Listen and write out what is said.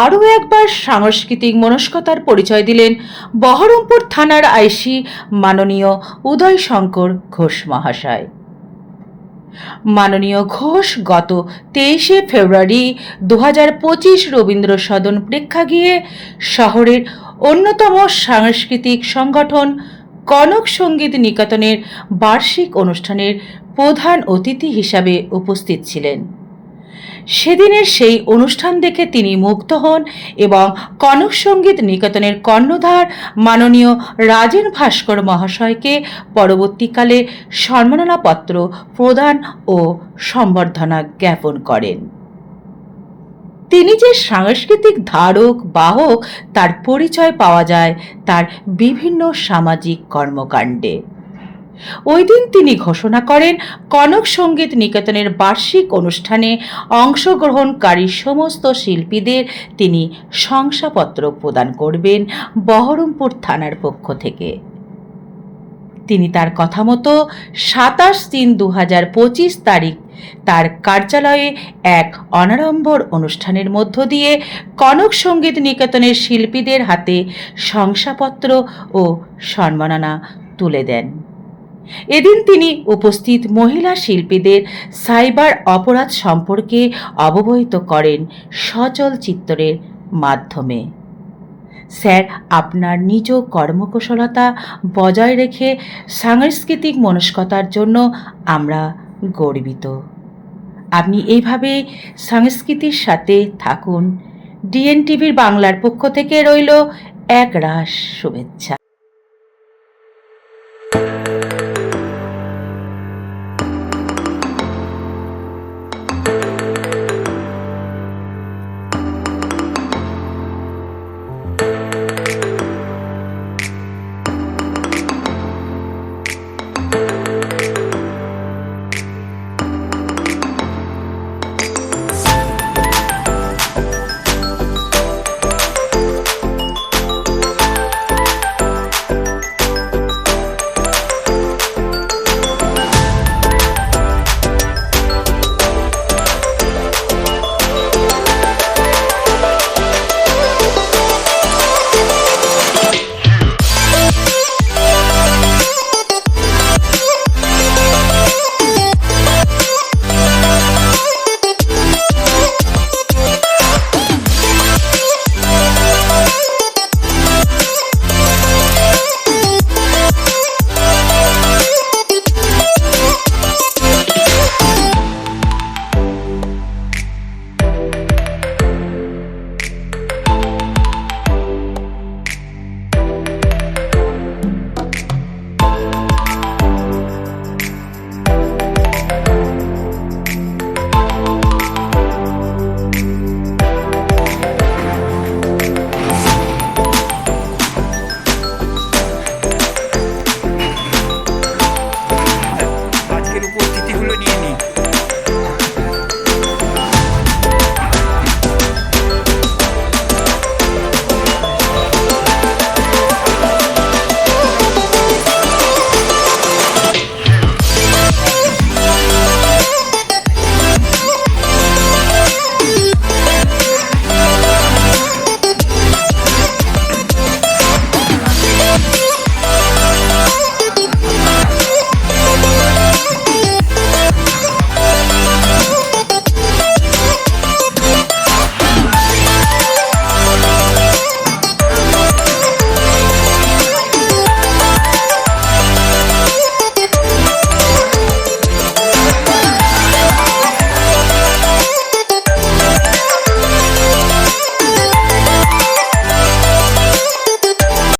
আরও একবার সাংস্কৃতিক মনস্কতার পরিচয় দিলেন বহরমপুর থানার আইসি মাননীয় উদয় শঙ্কর ঘোষ মহাশয়। মাননীয় ঘোষ গত তেইশে ফেব্রুয়ারি দু হাজার পঁচিশ রবীন্দ্র সদন প্রেক্ষাগৃহে শহরের অন্যতম সাংস্কৃতিক সংগঠন কনক সংগীত নিকেতনের বার্ষিক অনুষ্ঠানের প্রধান অতিথি হিসাবে উপস্থিত ছিলেন। সেদিনের সেই অনুষ্ঠান দেখে তিনি মুগ্ধ হন এবং কনক সংগীত নিকেতনের কর্ণধার মাননীয় রাজেন ভাস্কর মহাশয়কে পরবর্তীকালে সম্মাননাপত্র প্রদান ও সম্বর্ধনা জ্ঞাপন করেন। তিনি যে সাংস্কৃতিক ধারক, বাহক, তার পরিচয় পাওয়া যায় তার বিভিন্ন সামাজিক কর্মকাণ্ডে। ওই দিন তিনি ঘোষণা করেন, কনক সংগীত নিকেতনের বার্ষিক অনুষ্ঠানে অংশগ্রহণকারী সমস্ত শিল্পীদের তিনি শংসাপত্র প্রদান করবেন বহরমপুর থানার পক্ষ থেকে। তিনি তার কথা মতো সাতাশ তিন দু হাজার পঁচিশ তারিখ তার কার্যালয়ে এক অনাড়ম্বর অনুষ্ঠানের মধ্য দিয়ে কনক সংগীত নিকেতনের শিল্পীদের হাতে শংসাপত্র ও সম্মাননা তুলে দেন। এদিন তিনি উপস্থিত মহিলা শিল্পীদের সাইবার অপরাধ সম্পর্কে অবহিত করেন সচল চিত্রের মাধ্যমে। স্যার, আপনার নিজ কর্মকুশলতা বজায় রেখে সাংস্কৃতিক মনস্কতার জন্য আমরা গর্বিত। আপনি এইভাবে সংস্কৃতির সাথে থাকুন। ডিএনটিভির বাংলার পক্ষ থেকে রইল এক রাস শুভেচ্ছা।